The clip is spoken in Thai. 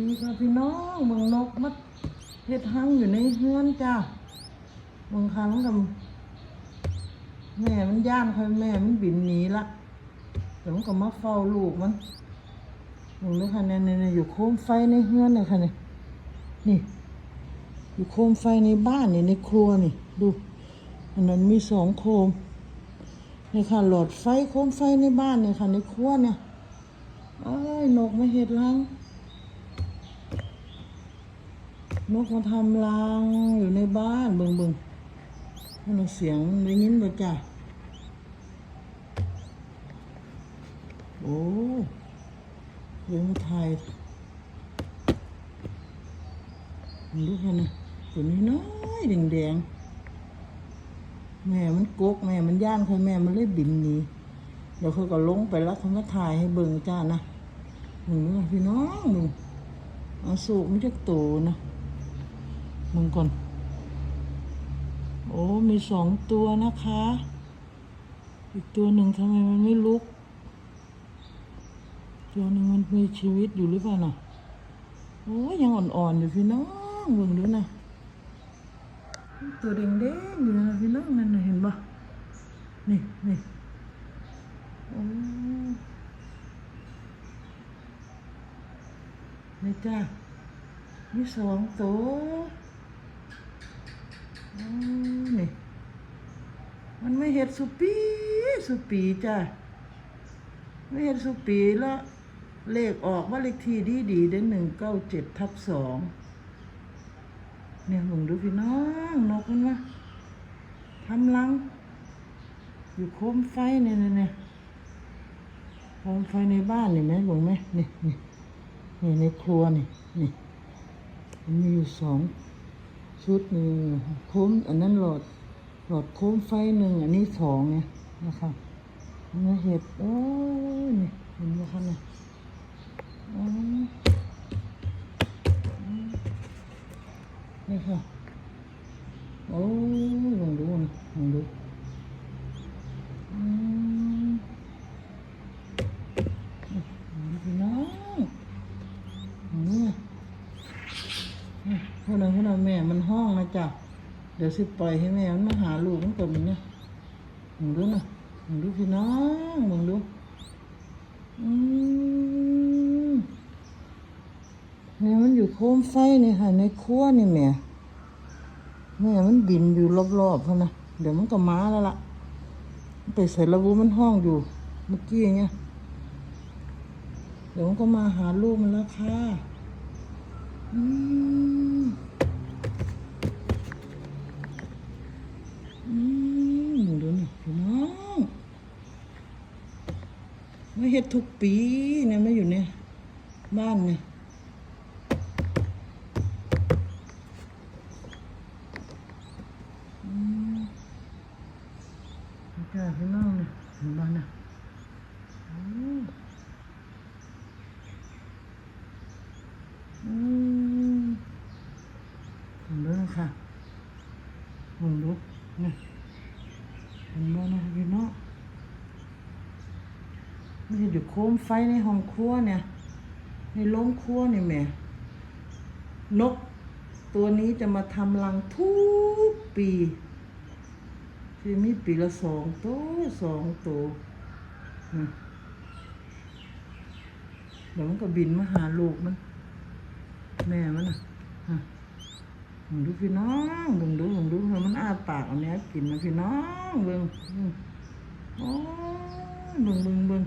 ดีค่ะพี่น้องเมืองนกมัดเฮ็ดหังอยู่ในเฮือนจ้าเมืองครั้งกับแม่มันย่านค่ะแม่มันบินหนีละเดี๋ยวมันก็มาเฝ้าลูกมันมึงดูค่ะเนี่ยเนี่ยเนี่ยอยู่โคมไฟในเฮือนเนี่ยค่ะเนี่ยนี่ อยู่โคมไฟในบ้านนี่ในครัวนี่ ดูอันนั้นมีสองโคมนี่ค่ะหลอดไฟโคมไฟในบ้านเนี่ยค่ะในครัวเนี่ยเอ้นกมาเห็ดรัง นกมาทำรังอยู่ในบ้านเบิ่งเบิ่งมันเสียงได้ยินบ่จ้ะโอ้เดี๋ยวมาถ่ายดูแค่นะตัวนี้น้อยแดงๆแม่มันกกแม่มันย่านค่ะแม่มันเลยบินหนีเดี๋ยวเขาก็ลงไปแล้วเขามาถ่ายให้เบิ่งจ้านะมึงดูนพี่น้องมึงเอาสูกมันจะโตนะ มึงก่อน โอ้มีสองตัวนะคะ อีกตัวหนึ่งทำไมมันไม่ลุก ตัวหนึ่งมันมีชีวิตอยู่หรือเปล่าน่ะ โอ้ยยังอ่อนๆอยู่พี่น้องมึงดูนะตัวแดงๆอยู่นะพี่น้องนั่นเห็นปะนี่นี่โอ้นี่จ้ามีสองตัว นี่ มันไม่เห็ดสุปีสุปีจ้ะไม่เห็ดสุปีแล้วเลขออกว่าเลขที่ดีดีได้หนึ่งเก้าเจ็ดทับสองเนี่ยมึงดูพี่น้องนกมันวะทำรัง อยู่โคมไฟเนี่ยเนี่ยโคมไฟในบ้านนี่ไหมหลงไหมนี่นี่นี่ในครัวนี่นี่มันมีอยู่สอง ชุดหนึ่งโค้มอันนั้นหลอดหลอดโค้มไฟหนึ่งอันนี้สองไงนะครับเนื้อเห็ดโอ้ยนี่เห็นไหมคะเนี่ยอ๋ออืมนี่ค่ะโอ้ยลองดูนะลองดูอืมนี่พี่น้องนี่ พวกนั้นพวกนั้นแม่มันห้องนะ จ๊ะเดี๋ยวสิปล่อยให้แม่มันมาหาลูกมันตัวมันเนี่ยมึงดูนะมึงดูพี่น้องมึงดูอืมนี่มันอยู่โคมไฟนี่ค่ะในครัวนี่แม่แม่มันบินอยู่รอบๆเขานะเดี๋ยวมันก็มาแล้วล่ะไปใส่ระบูมันห้องอยู่ เมื่อกี้เนี่ยเดี๋ยวมันก็มาหาลูกมันแล้วค่ะ อืม ฮ็ดทุกปีเนี่ยม่อยู่เนี่ยบ้านเนี่ยอืมจ้าพี่น้องเนี่ยเห็นบ้านเนี่ยอืมอืมเห็นด้วยค่ะลองดูนี่เห็นด้วยนะ พี่น้องมันจะอยู่โคมไฟในห้องครัวเนี่ย ในโรงครัวนี่แม่นกตัวนี้จะมาทำรังทุกปีที่มีปีละสองตัวสองตัวเดี๋ยวมันก็บินมาหาลูกมัน แม่มันน่ะฮะมึงดูพี่น้องมึงดูมึงดูมันอ้าปากอันเนี้ยกินนะพี่น้องเบิ่งอืมโอ้เบิ่งเบิ่งเบิ่ง